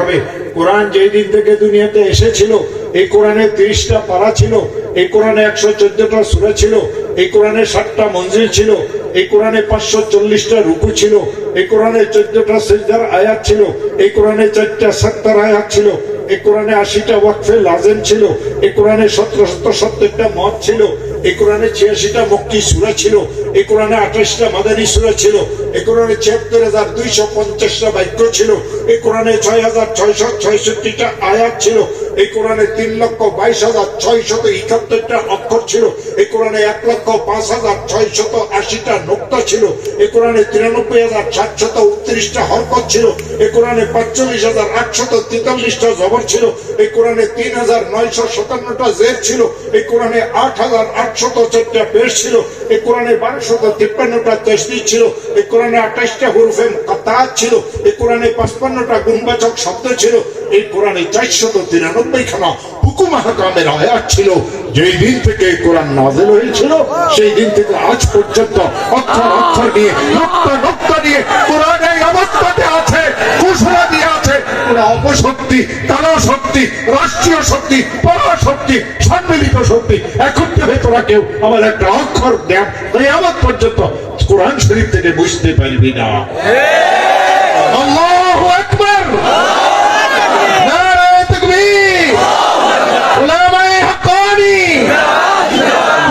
হবে। কোরআন যেই দিন থেকে দুনিয়াতে এসেছিল, এই কোরআনে তিরিশটা পারা ছিল, এই কোরআনে একশো চোদ্দটা সুরা ছিল, এই কোরআনে ষাটটা মঞ্জিল ছিল, এই কোরআনে পাঁচশো চল্লিশটা রুকু ছিল, এই কোরআনে চোদ্দটা সেজদার আয়াত ছিল, এই কোরআনে চারটা সাতটার আয়াত ছিল এই কোরআনে আশিটা ওয়াকফে লাজেম ছিল, এ কোরআনে সতেরো সত্তর সত্তরটা মত ছিল, এ কোরআনে ছিয়াশিটা মক্কি সুরা ছিল, এ কোরআনে আঠাশটা মাদানী সুরা ছিল, এ কোরআনে ছিয়াত্তর হাজার দুইশো পঞ্চাশটা বাক্য ছিল, এ কোরআনে ছয় হাজার ছয়শো ছয়ষট্টিটা আয়াত ছিল এই কোরআনে তিন লক্ষ বাইশ হাজার ছয়শত একাত্তরটা অক্ষর ছিল এই কোরআনে এক লক্ষ পাঁচ হাজার ছয়শত আশিটা নোক্তা ছিল এই কোরআনে তিরানব্বই হাজার সাতশত উনত্রিশটা হরকত ছিল এই কোরআনে পাঁচচল্লিশ হাজার আটশত তেতাল্লিশটা জবর ছিল এই কোরআনে তিন হাজার নয়শো সাতান্নটা জের ছিল এই কোরআনে আট হাজার আটশত চারটা পেশ ছিল এই কোরআনে বারোশত তিপ্পান্নটা তসবি ছিল এই কোরআনে আঠাশটা হুরুফে কাতার ছিল এই কোরআনে পাঁচপান্নটা গুণবাচক শব্দ ছিল এই কোরআনে চারশত তিরানব্বই কোন অপশক্তি কালো শক্তি, রাষ্ট্রীয় শক্তি, পরাশক্তি, সম্মিলিত শক্তি। একত্রে তোরা কেউ আমার একটা অক্ষর দেন, তাই আমার পর্যন্ত কোরআন শরীফ থেকে বুঝতে পারবি না আল্লাহু আকবার নারায়ে তাকবীর উলামায়ে হাক্কানি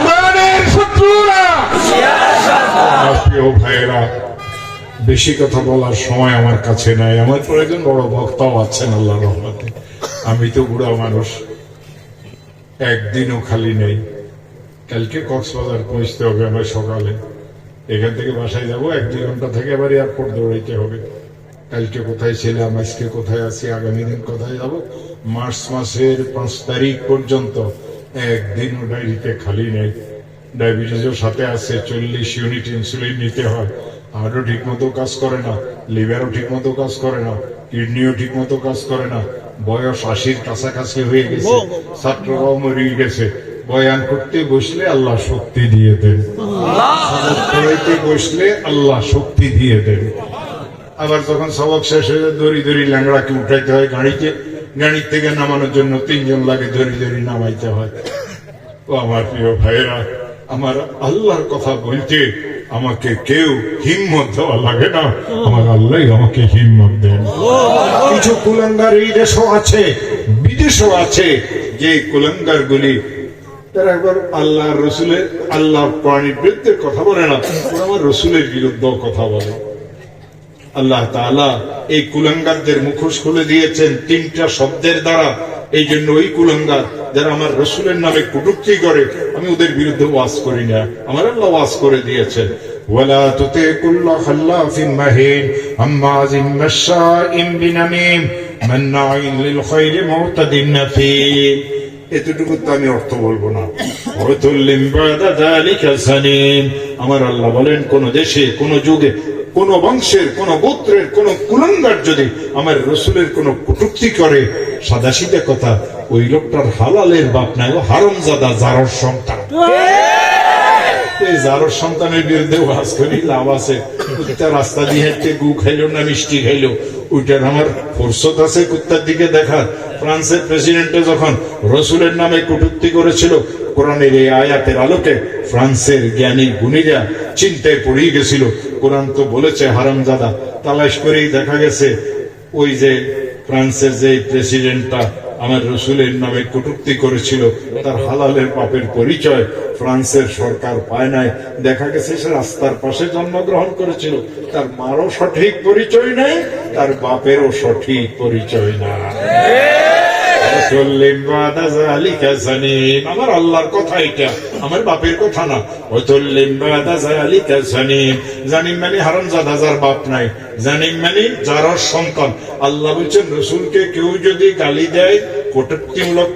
কোরআনের শত্রুরা আমার প্রিয় ভাইয়েরা বেশি কথা বলার সময় আমার কাছে নাই। আমার পর একজন বড় বক্তাও আছেন, আল্লাহ রহমতে। আমি তো বুড়া মানুষ। একদিনও খালি নেই। কালকে কক্সবাজার পৌঁছতে হবে আমার সকালে। এখান থেকে বাসায় যাব, এক দুই ঘণ্টা থেকে আবার এয়ারপোর্ট দৌড়াইতে হবে। কালকে কোথায় ছিলাম, আজকে কোথায় আছি, আগামী দিন কোথায় যাব? মার্চ মাসের পাঁচ তারিখ পর্যন্ত একদিনও ডায়েরিতে খালি নেই। ডায়াবেটিসও সাথে আছে, চল্লিশ ইউনিট ইনসুলিন নিতে হয়। হার্টও ঠিক মতো কাজ করে না লিভারও ঠিক মতো কাজ করে না কিডনিও ঠিক মতো কাজ করে না। বয়স আশির কাছাকাছি হয়ে গেছে ছাত্ররাও মরিয়ে গেছে। বয়ান করতে বসলে আল্লাহ শক্তি দিয়ে দেন। পড়াইতে বসলে আল্লাহ শক্তি দিয়ে দেন। আবার যখন সবক শেষ হয়ে দড়ি দড়ি ল্যাংড়াকে উঠাইতে হয় গাড়িতে। গাড়ির থেকে নামানোর জন্য তিনজন লাগে দড়ি দড়ি নামাইতে হয়। ও আমার প্রিয় ভাইয়েরা আমার আল্লাহর কথা বলতে আমাকে কেউ হিম্মত দেওয়া লাগে না। আমার আল্লাহ আমাকে হিম্মত দেন। কিছু কুলাঙ্গার এই দেশও আছে, বিদেশও আছে, যে কুলাঙ্গার গুলি তারা একবার আল্লাহ রসুলের আল্লাহ প্রাণীর বিরুদ্ধে কথা বলে না, ওরা আমার রসুলের বিরুদ্ধেও কথা বলে। আল্লাহ তাআলা এই কুলাঙ্গারদের মুখোশ খুলে দিয়েছেন তিনটা শব্দের দ্বারা। এই জন্য ওই কুলাঙ্গার যারা আমার রসুলের নামে কটূক্তি করে আমি ওদের বিরুদ্ধে ওয়াজ করি না আমার আল্লাহ ওয়াজ করে দিয়েছেন ولا تطع كل خلاف مهين هماز مشاء بنميم مناع للخير معتد نثيم এতটুকু তো আমি অর্থ বলবো না ওয়াতুল্লিম বাদা যালিকা সানিম। আমার আল্লাহ বলেন কোন দেশে কোন যুগে কোন বংশের কোন গোত্রের কোন কুলঙ্গার যদি আমার রসুলের কোন কটুক্তি করে সাদাসিদা কথা ওই লোকটার হালালের বাপ নাই ও হারমজাদা জারর সন্তান। জারর সন্তানের বিরুদ্ধে ওয়াজ করি লাভ আছে কুত্তা রাস্তা দিয়ে হেঁটে গু খাইলো না মিষ্টি খাইলো। ওইটার আমার ফুরসত আছে কুত্তার দিকে দেখার। ফ্রান্সের প্রেসিডেন্টে যখন রসুলের নামে কটূক্তি করেছিল কোরআনের এই আয়াতের আলোকে ফ্রান্সের জ্ঞানী গুণীরা চিন্তায় পড়িয়ে গেছিল কোরআন তো বলেছে, হারামজাদা। তালাশ করেই দেখা গেছে, ওই যে ফ্রান্সের যে প্রেসিডেন্টটা আমার রসুলের নামে কটূক্তি করেছিল, তার হালালের পাপের পরিচয় ফ্রান্সের সরকার পায় নাই। দেখা গেছে সে রাস্তার পাশে জন্মগ্রহণ করেছিল, তার মারও সঠিক পরিচয় নেই, তার বাপেরও সঠিক পরিচয় না মানে মানে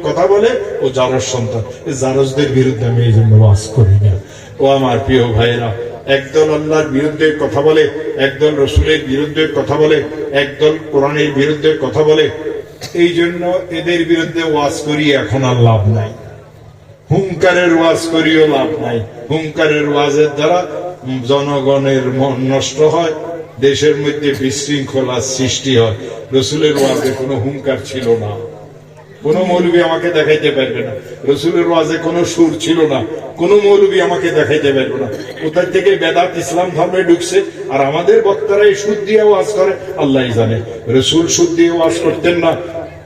কথা বলে, ও জারস সন্তান। জারসদের বিরুদ্ধে আমি এই জন্য বাস করি না। ও আমার প্রিয় ভাইরা একদল আল্লাহর বিরুদ্ধে কথা বলে, একদল রসুলের বিরুদ্ধে কথা বলে, একদল কোরআনের বিরুদ্ধে কথা বলে এই জন্য এদের বিরুদ্ধে ওয়াজ করি, এখন আর লাভ নাই। হুঙ্কারের ওয়াজ করিও লাভ নাই। হুঙ্কারের ওয়াজের দ্বারা জনগণের মন নষ্ট হয়, দেশের মধ্যে বিশৃঙ্খলার সৃষ্টি হয়। রসুলের ওয়াজে কোনো হুঙ্কার ছিল না। কোন মৌলবী আমাকে দেখাইতে পারবে না। রসুলের ওয়াজে কোনো সুর ছিল না। কোন মৌলবী আমাকে দেখাইতে পারবে না। কোথায় থেকে বেদাত ইসলাম ধর্মে ঢুকছে আর আমাদের বক্তারা এই সুদ দিয়ে ওয়াজ করে আল্লাহ জানে। রসুল সুদ দিয়ে ওয়াজ করতেন না।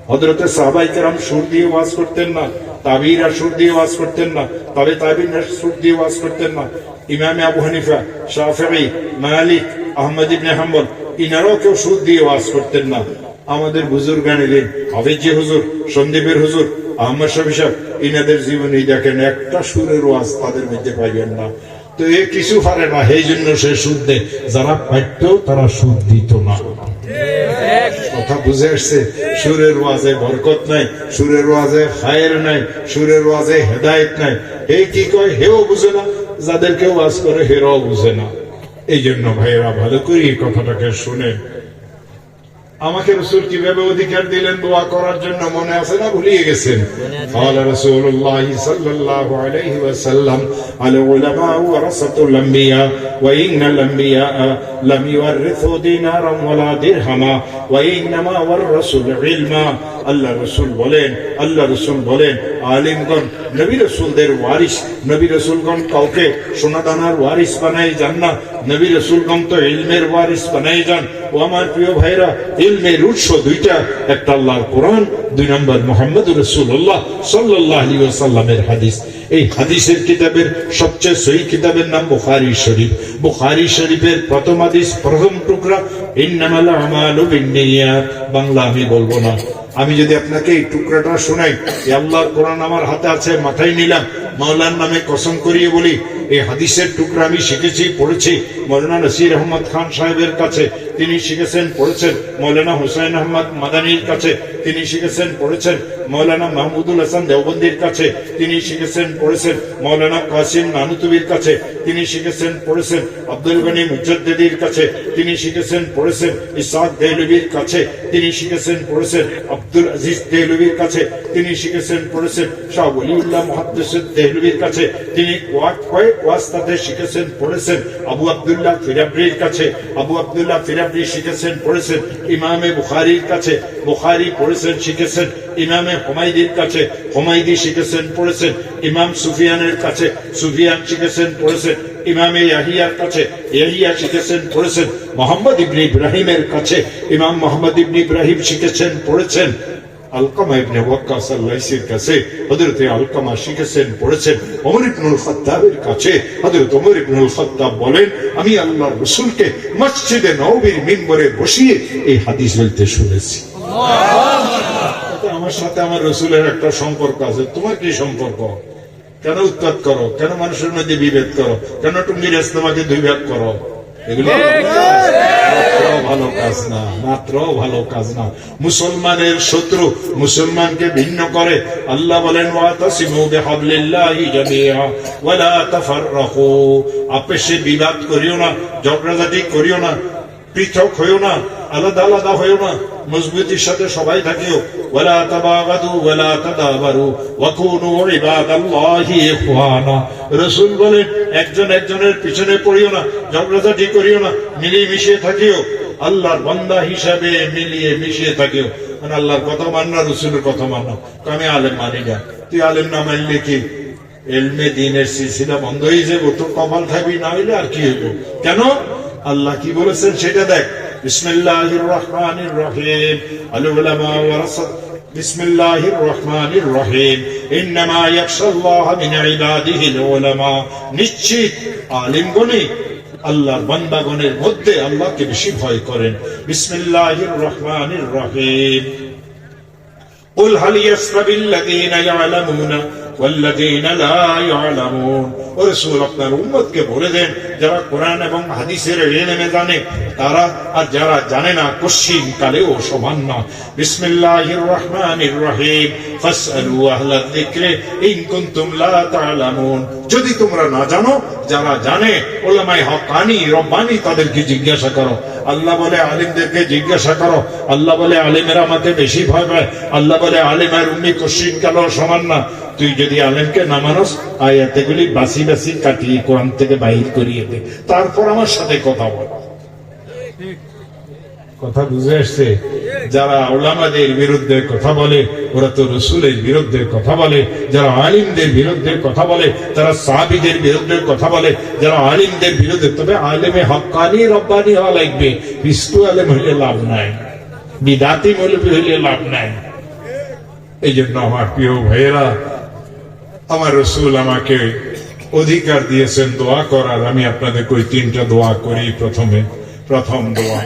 হজরতে সাহবাই কেরাম সুর দিয়ে ওয়াজ করতেন না। তাবিরা সুর দিয়ে ওয়াজ করতেন না। তবে তাবিরা সুর দিয়ে ওয়াজ করতেন না। ইমামে আবু হানিফা শাফি মালিক, আহমদ ইবনে হাম্বল, ইনারাও কেউ সুদ দিয়ে ওয়াজ করতেন না। আমাদের বুজুর গানিলেন হাফিজি হুজুর, সন্দীপের হুজুর, আহমদ সাহেব, ইনাদের জীবনী দেখেন, একটা সুরের ওয়াজ তাদের মধ্যে পাইবেন না। তো এ কিছু পারে না, সেই জন্য সে সুদ দেয়। যারা পাইত তারা সুদ দিত না। কথা বুঝে আসছে, সুরের ওয়াজে বরকত নাই, সুরের ওয়াজে খায়ের নাই, সুরের ওয়াজে হেদায়েত নাই। হে কি কয়? হেও বুঝে না, যাদেরকে ওয়াজ করে হেরাও বুঝে না। এই জন্য ভাইয়েরা, ভালো করে এই কথাটাকে শুনে আমাকে রসুল কিভাবে অধিকার দিলেন দোয়া করার জন্য মনে আছে না ভুলিয়ে গেছেন قال رسول الله صلى الله عليه وسلم العلماء ورثة الأنبياء وإن الأنبياء لم يورثوا دينارا ولا درهما وإنما ورثوا العلم আল্লাহ রসুল বলেন আল্লাহ রসুল বলেন আলিমগণ নবী রসুলদের ওয়ারিস নবী রসুলগণ কাউকে সোনাদানার ওয়ারিস বানাই যান না নবী রসুলগণ তো ইলমের ওয়ারিস বানাই যান ও আমার প্রিয় ভাইরা ইলমের উৎস দুইটা একটা আল্লাহর কোরআন দুই নম্বর মোহাম্মদ রসুল্লাহ সাল্লাহ আলী সাল্লামের হাদিস। এই হাদিসের কিতাবের সবচেয়ে সহি কিতাবের নাম বুখারি শরীফ। বুখারি শরীফের প্রথম হাদিস, প্রথম টুকরা, ইন্নামাল আমালু বিন্নিয়াত। বাংলা আমি বলব না। আমি যদি আপনাকে এই টুকরাটা শোনাই আল্লাহর কোরআন আমার হাতে আছে, মাথায় নিলাম মাওলার নামে কসম করিয়ে বলি, এই হাদিসের টুকরা আমি শিখেছি, পড়েছি। মৌলানা নসির আহমদ খান সাহেবের কাছে তিনি শিখেছেন, পড়েছেন। মৌলানা হুসাইন আহমদ মাদানির কাছে তিনি শিখেছেন, পড়েছেন। মৌলানা মাহমুদুল হাসান দেওবন্দির কাছে তিনি শিখেছেন, পড়েছেন। মৌলানা কাসিম নানুতুবির কাছে তিনি শিখেছেন, পড়েছেন। আব্দুল গনি মুজাদ্দিদির কাছে তিনি শিখেছেন, পড়েছেন। ইসাক দেহলবির কাছে তিনি শিখেছেন, পড়েছেন। আব্দুল আজিজ দেহলবির কাছে তিনি শিখেছেন, পড়েছেন। শাহ ওলিউল্লাহ মুহাদ্দিস দেহলবির কাছে। তিনি কয়েক ওয়াস্তাতে শিখেছেন, পড়েছেন। আবু আব্দুল্লাহ ফিরাবরির কাছে। আবু আব্দুল্লাহ ফিরাবরি শিখেছেন, পড়েছেন। ইমামে বুখারির কাছে। বুখারি পড়েছেন, শিখেছেন। ইমামে হুমাইদির কাছে। হুমাইদি শিখেছেন, পড়েছেন। ইমাম সুফিয়ানের কাছে। সুফিয়ান শিখেছেন, পড়েছেন। ইমামে ইয়াহিয়ার কাছে। ইয়াহিয়া শিখেছেন, পড়েছেন। মোহাম্মদ ইবনে ইব্রাহিমের কাছে। ইমাম মোহাম্মদ ইবনে ইব্রাহিম শিখেছেন, পড়েছেন। আলকামা ইবনে ওয়াক্কাস আল-লাইসির কাছে হযরতে আলকামা শিখেছেন, পড়েছেন। ওমর ইবনুল খাত্তাবের কাছে হযরত ওমর ইবনুল খাত্তাব বলেন, আমি আল্লাহর রাসূলকে মসজিদে নববীর মিম্বরে বসিয়ে এই হাদিস বলতে শুনেছি। তাতে আমার সাথে আমার রসুলের একটা সম্পর্ক আছে। তোমার কি সম্পর্ক? কেন উৎপাদ করো? কেন মানুষের মধ্যে বিভেদ করো? কেন টুঙ্গিরাজ তোমাকে দুই ভাগ করো? এগুলো ভালো কাজ না মাত্র ভালো কাজ না। মুসলমানের শত্রু মুসলমানকে ভিন্ন করে। আল্লাহ বলেন আপসে বিবাদ করিও না, ঝগড়াঝাটি করিও না, পৃথক হইও না, আলাদা আলাদা হইও না, মজবুতির সাথে সবাই থাকিও। ওয়ালা তাবাগাদু ওয়ালা একজন একজনের পিছনে পড়িও না, ঝগড়াঝাটি করিও না মিলিয়ে মিশিয়ে থাকিও। আল্লাহর বান্দা হিসাবে মিলিয়ে মিশিয়ে থাকিও মানে আল্লাহর কথা মান না রসুলের কথা মান না তো আমি আলেম মানি না তুই আলেম না মানলে কি এলমে দিনের সিলসিলা বন্ধ হয়ে যাবো তোর কপাল খাবি না হইলে আর কি হইব কেন আল্লাহ কি বলেছেন সেটা দেখ বিসমিল্লাহির রহমানির রহিম আল উলামা ওয়ারাসাত بسم الله الرحمن الرحيم إنما يخشى الله من عباده العلماء নিশ্চিত আলিমগণই আল্লাহর বান্দাগণের মধ্যে আল্লাহকে বেশি ভয় করেন বিসমিল্লাহির রহমানির রহিম قل هل يستوي الذين يعلمون والذين لا يعلمون রাসূল আপনার উম্মতকে দেন, যারা কোরআন এবং হাদিসের ইলমে জানে, তারা আর যারা জানে না কশিন সমান না বিসমিল্লাহির রহমানির রহিম ফাসআলু আহলা ইন কুনতুম লা যদি তোমরা না জানো, যারা জানে, ওলামায়ে হকানি, রব্বানি তাদেরকে জিজ্ঞাসা করো। আল্লাহ বলে, আলিমদেরকে জিজ্ঞাসা করো। আল্লাহ বলে, আলিমেরা আমাকে বেশি ভয় পায়। আল্লাহ বলে, আলিমের উম্মি কশিন কালেও সমান না। তুই যদি আলেমকে না মানস আয়াতেগুলি বাসি বাসি কাটিয়ে কোরআন থেকে বাহির করিয়ে দে। তারপর আমার সাথে কথা বল। কথা বুঝে আসছে? যারা ওলামাদের বিরুদ্ধে কথা বলে, ওরা তো রসুলের বিরুদ্ধে কথা বলে, যারা আলিমদের বিরুদ্ধে কথা বলে, যারা সাহাবিদের বিরুদ্ধে কথা বলে, যারা আলিমদের বিরুদ্ধে, তবে আলেমে হকানি, রব্বানি হওয়া লাগবে। বিষ্ণু আলেম হইলে লাভ নাই। বিদাতি মৌলবী হইলে লাভ নাই। এই জন্য আমার প্রিয় ভাইয়েরা আমার রসুল আমাকে অধিকার দিয়েছেন দোয়া করার। আমি আপনাদের ওই তিনটা দোয়া করি প্রথমে। প্রথম দোয়া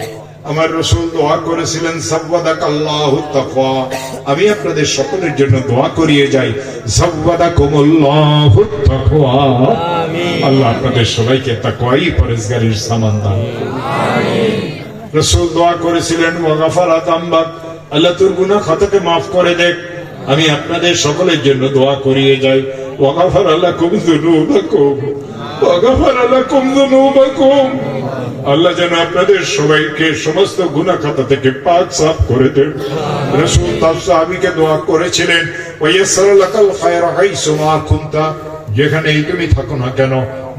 আমার রসুল দোয়া করেছিলেন সাব্বাদাক আল্লাহ তাকওয়া। আমি আপনাদের সকলের জন্য দোয়া করিয়ে যাই আল্লাহ আপনাদের সবাইকে তাকওয়াই পরেশগারির সামান দান। রসুল দোয়া করেছিলেন তাম্বাক আল্লাহ তোর গুনাহ খাতাকে মাফ করে দেখ। আমি আপনাদের সকলের জন্য দোয়া করিয়ে যাই ওয়াগাফার আল্লাহ কুম দুনুবাকুম ওয়াগাফার আল্লাহ কুম দুনুবাকুম আল্লাহ যেন আপনাদের সবাইকে সমস্ত গুনাহ খাতা থেকে পাক সাফ করে দেন। রসুল তার সাহাবীকে দোয়া করেছিলেন ওয়াইয়াসসার লাকাল খায়রা হাইসুমা কুনতা। যেখানেই তুমি থাকো না কেন,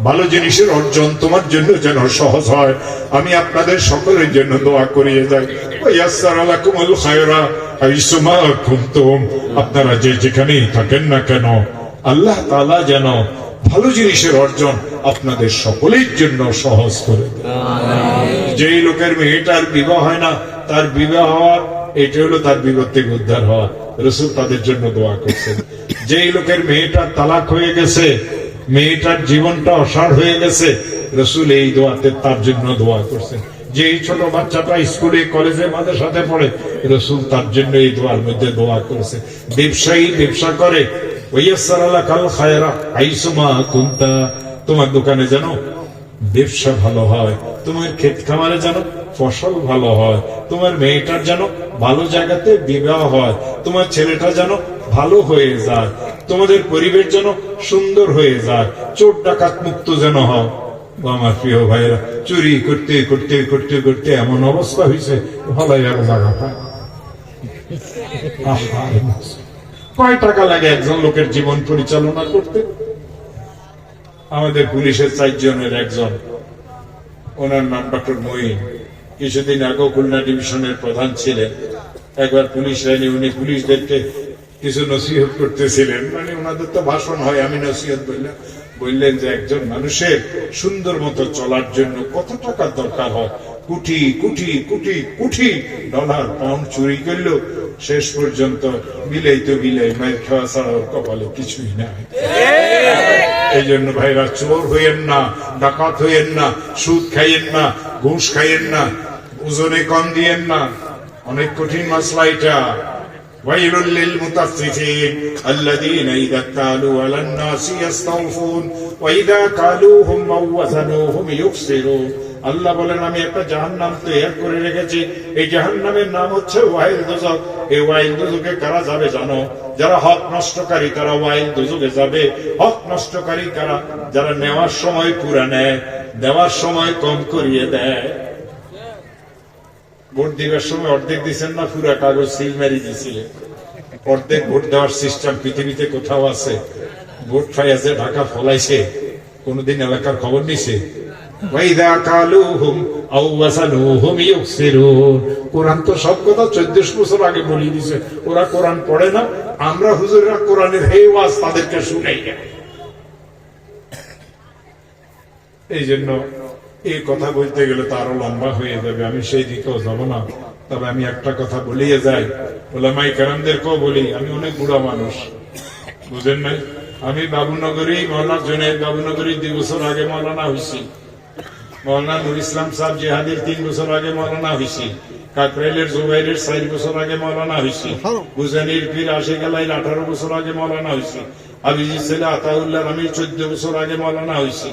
ভালো জিনিসের অর্জন তোমার জন্য যেন সহজ হয়। আমি আপনাদের সকলের জন্য দোয়া করিয়ে যাই ওয়াইয়াসসার লাকুমুল খায়রা। আপনারা যে যেখানেই থাকেন না কেন আল্লাহ তাআলা যেন ভালো জিনিসের অর্জন আপনাদের সকলের জন্য সহজ করে যেই লোকের মেয়েটার বিবাহ হয় না তার বিবাহ হওয়ার এটা হলো তার বিপদ থেকে উদ্ধার হওয়া রসুল তাদের জন্য দোয়া করছেন যেই লোকের মেয়েটার তালাক হয়ে গেছে মেয়েটার জীবনটা অসাড় হয়ে গেছে রসুল এই দোয়াতে তার জন্য দোয়া করছেন যে এই ছোট বাচ্চাটা স্কুলে, কলেজে মাঝে সাথে পড়ে, রসুল তার জন্য এই দোয়ার মধ্যে দোয়া করেছে। ব্যবসায়ী ব্যবসা করে ওয়াইয়াসসারালা কাল খায়রা, আইসুমা কুনতা। তোমার দোকানে জানো ব্যবসা ভালো হয়, তোমার ক্ষেত খামারে যেন ফসল ভালো হয়, তোমার মেয়েটার যেন ভালো জায়গাতে বিবাহ হয়, তোমার ছেলেটা যেন ভালো হয়ে যায়, তোমাদের পরিবেশ যেন সুন্দর হয়ে যায়, চোর ডাকাত মুক্ত যেন হয়। আমার প্রিয় ভাইয়েরা, চুরি করতে করতে করতে করতে এমন অবস্থা হয়েছে ভালো জায়গা পায় কয় টাকা লাগে একজন লোকের জীবন পরিচালনা করতে? আমাদের পুলিশের চারজনের একজন। ওনার নাম ডক্টর মঈন। কিছুদিন আগেও খুলনা ডিভিশনের প্রধান ছিলেন। একবার পুলিশ লাইনে উনি পুলিশদেরকে কিছু নসিহত করতেছিলেন। মানে ওনাদের তো ভাষণ হয়, আমি নসিহত বললাম। বললেন যে একজন মানুষের সুন্দর মতো চলার জন্য কত টাকা দরকার হয়? কোটি কোটি কোটি কোটি ডলার, পাউন্ড চুরি করল। শেষ পর্যন্ত বিলাই তো বিলাই মায়ের খাওয়া ছাড়া কপালে কিছুই নাই। এই জন্য ভাইরা চোর হইয়েন না, ডাকাত হইয়েন না, সুদ খাইয়েন না, ঘুষ খাইয়েন না, ওজনে কম দিয়েন না। অনেক কঠিন মাসলা এটা। ويل للمطففين الذين إذا اكتالوا على الناس يستوفون وإذا كالوهم أو وزنوهم يخسرون আল্লাহ বলেন আমি একটা জাহান্নাম তৈরি করে রেখেছি এই জাহান্নামের নাম হচ্ছে ওয়াইল দুজক এই ওয়াইল দুজকে কারা যাবে জানো যারা হক নষ্টকারী তারা ওয়াইল দুজকে যাবে হক নষ্টকারী কারা যারা নেওয়ার সময় পুরা নেয় দেওয়ার সময় কম করিয়ে দেয় ভোট দিবার সময় অর্ধেক দিচ্ছেন না, পুরা কাগজ সিল মারি দিয়েছিলেন অর্ধেক ভোট দেওয়ার সিস্টেম পৃথিবীতে কোথাও আছে। ভোট ফাইয়াজে ঢাকা ফলাইছে, কোনদিন এলাকার খবর নিছে? ওয়াইদা কালুহুম আও ওয়াসানুহুম ইউকসিরুন কোরআন তো সব কথা 14 বছর আগে বলি দিছে। ওরা কোরআন পড়ে না, আমরা হুজুররা কোরআনের হে ওয়াজ তাদেরকে শুনাই এই জন্য এই কথা বলতে গেলে তো আরও লম্বা হয়ে যাবে। আমি সেই দিকেও যাব না। তবে আমি একটা কথা বলিয়ে যাই। ওলামাই কারামদেরকেও বলি, আমি অনেক বুড়া মানুষ। বুঝেন নাই? আমি বাবুনগরী, মৌলানা জনের বাবুনগরী দুই বছর আগে মৌলানা হয়েছি মৌলানা নুর ইসলাম সাহেব জেহাদির তিন বছর আগে মৌলানা হয়েছি কাকরাইলের জুবাইরের চার বছর আগে মৌলানা হয়েছি বুজানির পীর আশে গেলাইল আঠারো বছর আগে মৌলানা হয়েছি আবিজি ছেলে আতাউল্লাহ আমি চোদ্দ বছর আগে মৌলানা হয়েছি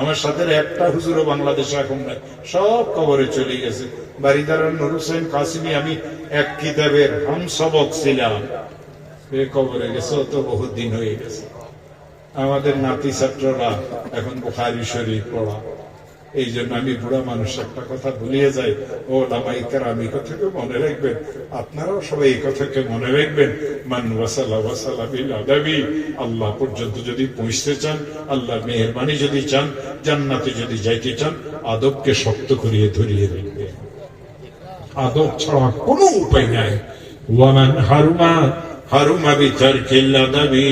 আমার সাথে একটা হুজুরও বাংলাদেশে এখন নাই। সব কবরে চলে গেছে। বাড়িদার নুর হোসেন কাসিমি, আমি এক কিতাবের হাম সবক ছিলাম। এ কবরে গেছে তো বহুত দিন হয়ে গেছে। আমাদের নাতি ছাত্ররা এখন বুখারি শরীফ পড়া। এই জন্য আমি বুড়া মানুষ, একটা কথা ভুলিয়ে যাই। ও লামাইকার, আমি কথাকে মনে রাখবেন। আপনারাও সবাই এই কথাকে মনে রাখবেন। আল্লাহ পর্যন্ত যদি পৌঁছতে চান, আল্লাহ মেহরবানি যদি চান, জান্নাতে যদি যাইতে চান, আদবকে শক্ত করিয়ে ধরিয়ে রাখবেন। আদব ছাড়া কোনো উপায় নাই। ওয়ামান হারুমা হারুমা বিতার কিল্লা দাবি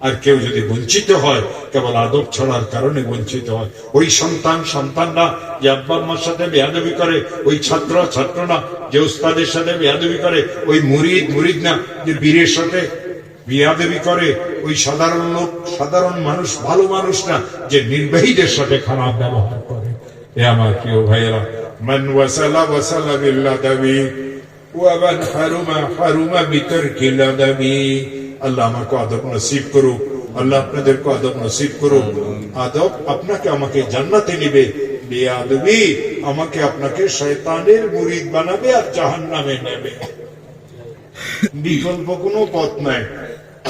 আর কেউ যদি বঞ্চিত হয়, কেবল আদব ছড়ার কারণে বঞ্চিত হয়। ওই সন্তান, সন্তানরা যে আব্বা আম্মার সাথে বেয়াদবি করে, ওই ছাত্র, ছাত্ররা যে উস্তাদের সাথে বেয়াদবি করে, ওই মুরিদ মুরিদ না, যে বীরের সাথে বিয়াদেবি করে, ওই সাধারণ লোক, সাধারণ মানুষ, ভালো মানুষ না, যে নির্বাহীদের সাথে খারাপ ব্যবহার করে। এ আমার প্রিয় ভাইয়েরা ওয়াসালা বিল্লাহ দাবি ওয়ামান হারুমা হারুমা বিতর কিলা দাবি আল্লাহ আমাকে আদব নসিব করুক, আল্লাহ আপনাদেরকে আদব নসিব করুক। আদব আপনাকে আমাকে জান্নাতে নিবে। বেয়াদবি আমাকে আপনাকে শয়তানের মুরিদ বানাবে আর জাহান্নামে নেবে। বিকল্প কোনো পথ নাই।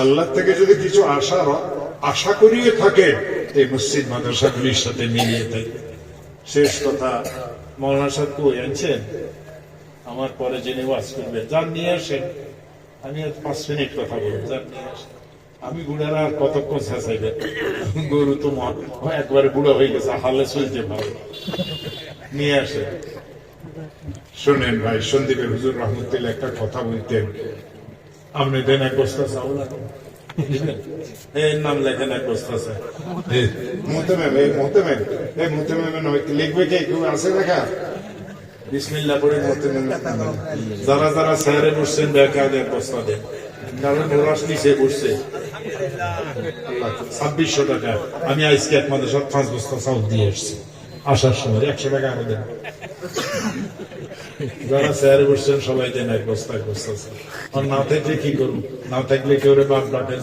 আল্লাহ থেকে যদি কিছু আশা আশা করিয়ে থাকে, এই মসজিদ মাদ্রাসাগুলির সাথে মিলিয়ে থাকে। শেষ কথা, মৌলানা সাহেব কই আনছেন? আমার পরে জেনে ওয়াজ করবে, যান নিয়ে আসেন। আমি আর পাঁচ মিনিট কথা বলব। আমি বুড়ারা আর কতক্ষণ শেষাইবে গরু তো একবারে বুড়ো হয়ে গেছে হালে চলছে ভালো নিয়ে আসে। শোনেন ভাই সন্দীপের হুজুর রহমতুল্লাহ একটা কথা বলতেন। আপনি দেন এক বস্তা চাউল। এর নাম লেখেন এক বস্তা মোহতেমেম, এই মোহতেমেম, এই মোহতেমেমের নামে লিখবে কে? কেউ আছে লেখা বিসমিল্লাহ পড়ে যারা যারা স্যারে বসছেন এক বস্তা ছাব্বিশশো টাকা। আমি আজকে এক মাদ্রাসার পাঁচ বস্তা চাউল দিয়ে এসছি আসার সময় একশো টাকা আরও যারা স্যারে বসছেন, সবাই দেন এক বস্তা এক বস্তা আর থাকলে কি করুন না থাকলে কেউ বাপ ডাকেন